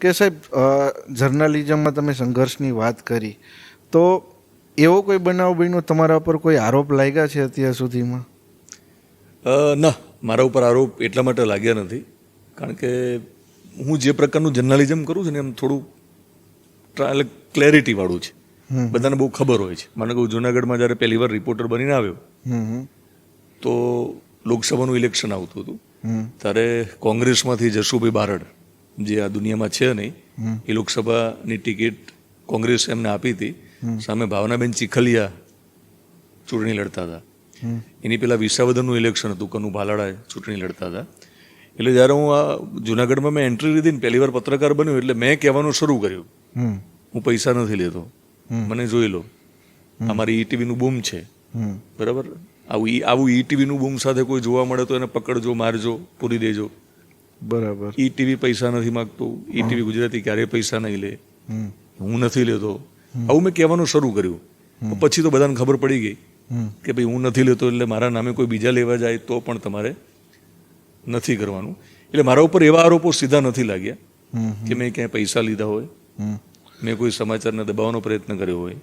કે સાહેબ જર્નાલિઝમમાં તમે સંઘર્ષની વાત કરી તો એવો કોઈ બનાવ બન્યો? તમારા પર કોઈ આરોપ લાગ્યા છે અત્યાર સુધીમાં? ના મારા ઉપર આરોપ એટલા માટે લાગ્યા નથી. કારણ કે હું જે પ્રકારનું જર્નલિઝમ કરું છું ને એમ થોડું એટલે ક્લેરિટી વાળું છે. બધાને બહુ ખબર હોય છે. મને કહું જુનાગઢમાં જ્યારે પહેલી વાર રિપોર્ટર બનીને આવ્યો. તો લોકસભાનું ઇલેક્શન આવતું હતું. ત્યારે કોંગ્રેસમાંથી જશુભાઈ બારડ જે આ દુનિયામાં છે નહીં, એ લોકસભાની ટિકિટ કોંગ્રેસ એમને આપી હતી. સામે ભાવનાબેન ચીખલિયા ચૂંટણી લડતા હતા. એની પેલા વિસાવદનનું ઇલેક્શન હતું, કનુ ભાલાડા ચૂંટણી લડતા હતા. એટલે જ્યારે હું આ જુનાગઢમાં મેં એન્ટ્રી લીધી ને પહેલી વાર પત્રકાર બન્યો એટલે મેં કહેવાનું શરૂ કર્યું. હું પૈસા નથી લેતો. મને જોઈ લો. અમારી ઈટીવીનું બૂમ છે. બરાબર? આવું આવું ઈટીવીનું બૂમ સાથે કોઈ જોવા મળે તો એને પકડજો, મારજો, પૂરી દેજો. બરાબર. ઈટીવી પૈસા નથી માગતું ઈટીવી ગુજરાતી ક્યારેય પૈસા નહીં લે. હું નથી લેતો. આવું મેં કહેવાનું શરૂ કર્યું. પછી તો બધાને ખબર પડી ગઈ કે ભાઈ હું નથી લેતો એટલે મારા નામે કોઈ બીજા લેવા જાય તો પણ તમારે નથી કરવાનું. એટલે મારા ઉપર એવા આરોપો સીધા નથી લાગ્યા કે મેં ક્યાંય પૈસા લીધા હોય. મેં કોઈ સમાચારને દબાવવાનો પ્રયત્ન કર્યો હોય.